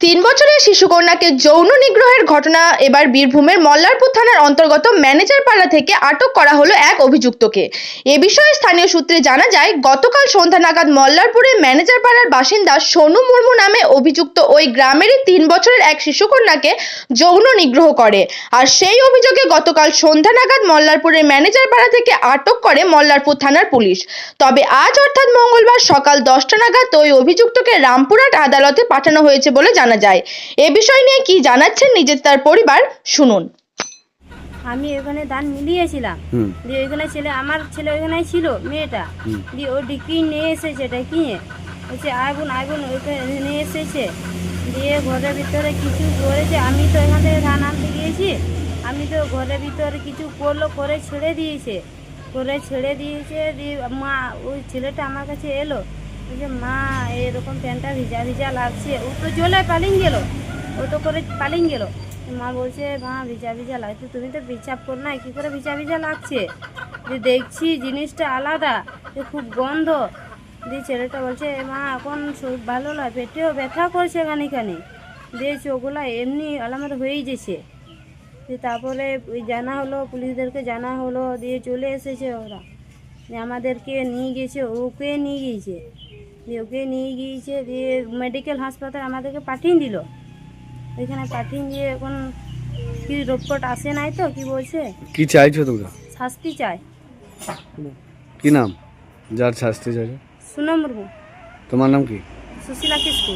তিন বছরের শিশুকন্যাকে যৌন নিগ্রহের ঘটনা এবার বীরভূমের মল্লারপুর থানার অন্তর্গত ম্যানেজার পাড়া থেকে আটক করা হলো এক অভিযুক্তকে। এ বিষয়ে স্থানীয় সূত্রে জানা যায়, গতকাল সন্ধ্যা নাগাদ মল্লারপুরের ম্যানেজার পাড়ার বাসিন্দা সোনু মুর্মু নামে অভিযুক্ত ওই গ্রামেরই তিন বছরের এক শিশুকন্যাকে যৌন নিগ্রহ করে। আর সেই অভিযোগে গতকাল সন্ধ্যা নাগাদ মল্লারপুরের ম্যানেজার পাড়া থেকে আটক করে মল্লারপুর থানার পুলিশ। তবে আজ অর্থাৎ মঙ্গলবার সকাল দশটা নাগাদ ওই অভিযুক্তকে রামপুরহাট আদালতে পাঠানো হয়েছে বলে জানা যায়। এ বিষয় নিয়ে কি জানাচ্ছেন নিজের তার পরিবার শুনুন। আমি ওখানে ধান মিলিয়েছিলাম। দিয়ে ওইখানে ছেলে আমার ছেলে ওইখানে ছিল মেয়েটা। দিয়ে ও ডিকি নিয়ে এসেছে ডেকিয়ে বলছে আগুন আগুন ওইখানে নিয়ে এসেছে। দিয়ে ঘরের ভিতরে কিছু করেছে। আমি তো এখান থেকে ধান আনতে গিয়েছি। আমি তো ঘরের ভিতরে কিছু করল করে ছেড়ে দিয়েছে। করে ছেড়ে দিয়েছে দিয়ে মা ওই ছেলেটা আমার কাছে এলো। বলছে মা, এরকম প্যান্টটা ভিজা ভিজা লাগছে। ও তো জলে পালিয়ে গেল। ও তো করে পালিয়ে গেল। মা বলছে, মা, ভিজা ভিজা লাগছে। তুমি তো বিচাপ কর না, কী করে ভিজা ভিজা লাগছে? যে দেখছি জিনিসটা আলাদা, যে খুব গন্ধ। দিয়ে ছেলেটা বলছে, মা, এখন শরীর ভালো নয়, পেটেও ব্যথা করছে খানি খানি দিয়ে চোখগুলা এমনি আলামত হয়েই যেছে দিয়ে তারপরে জানা হলো, পুলিশদেরকে জানা হলো, দিয়ে চলে এসেছে ওরা। দিয়ে আমাদেরকে নিয়ে গেছে, ওকে নিয়ে গিয়েছে দিয়ে ওকে নিয়ে গিয়েছে দিয়ে মেডিকেল হাসপাতাল আমাদেরকে পাঠিয়ে দিল। ওইখানে পাঠিয়ে দিয়ে এখন কি রিপোর্ট আসে নাই তো কি বলছে? কি চাইছো তোমরা? শাস্তি চাই। কি নাম? যার শাস্তি চাই সুনাম মুর্মু তোমার নাম কি? সুশীলা কিস্কু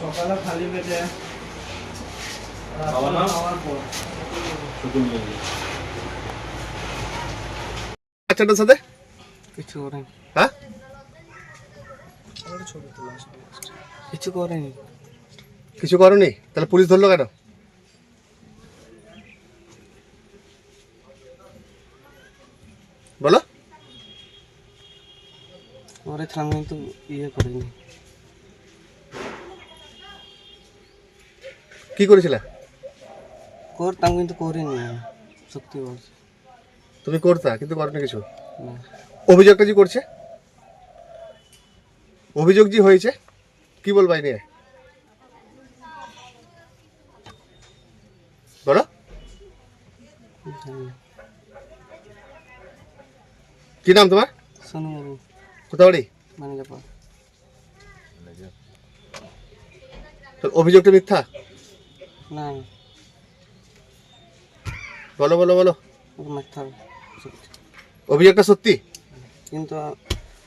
সকালে খালি পেটে খাওয়া নাম? খাওয়ার পর শুধু বাচ্চাটার সাথে কিছু করেনি হ্যাঁ কিছু করেনি কিছু করনি? তাহলে পুলিশ ধরলো কেন? বলো। কিন্তু ইয়ে করিনি। কি করেছিলে? করতাম কিন্তু করিনি সত্যি বলছি। তুমি করতা কিন্তু করনি কিছু? অভিযোগটা যে করছে? অভিযোগ যে হয়েছে কি বলবা এই নিয়ে? বলো। কি নাম তোমার? কোথাও বাড়ি? মানে ব্যাপার তো অভিযোগটা মিথ্যা? না। বলো বলো বলো। সত্যি অভিযোগটা সত্যি? কিন্তু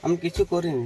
আমি কিছু করিনি।